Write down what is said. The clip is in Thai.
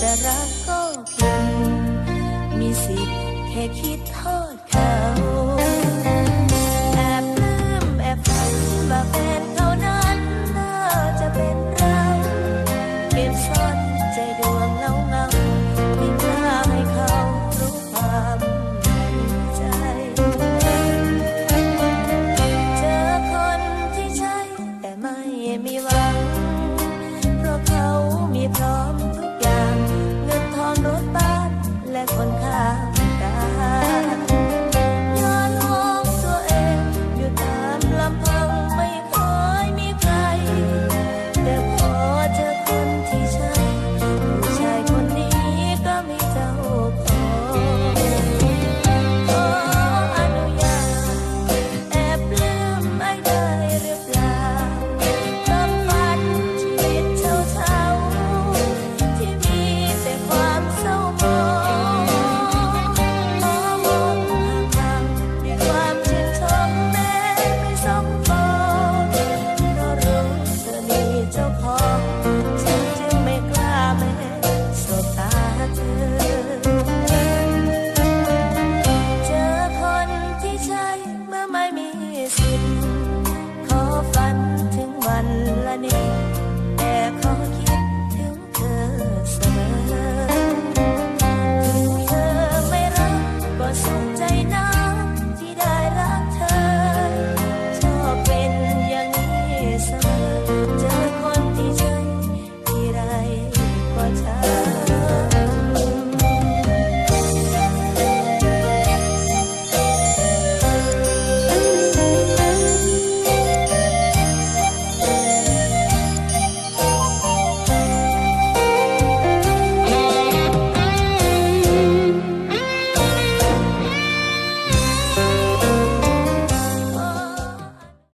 จะรักก็ผิด มีสิทธิ์แค่คิด Christmas.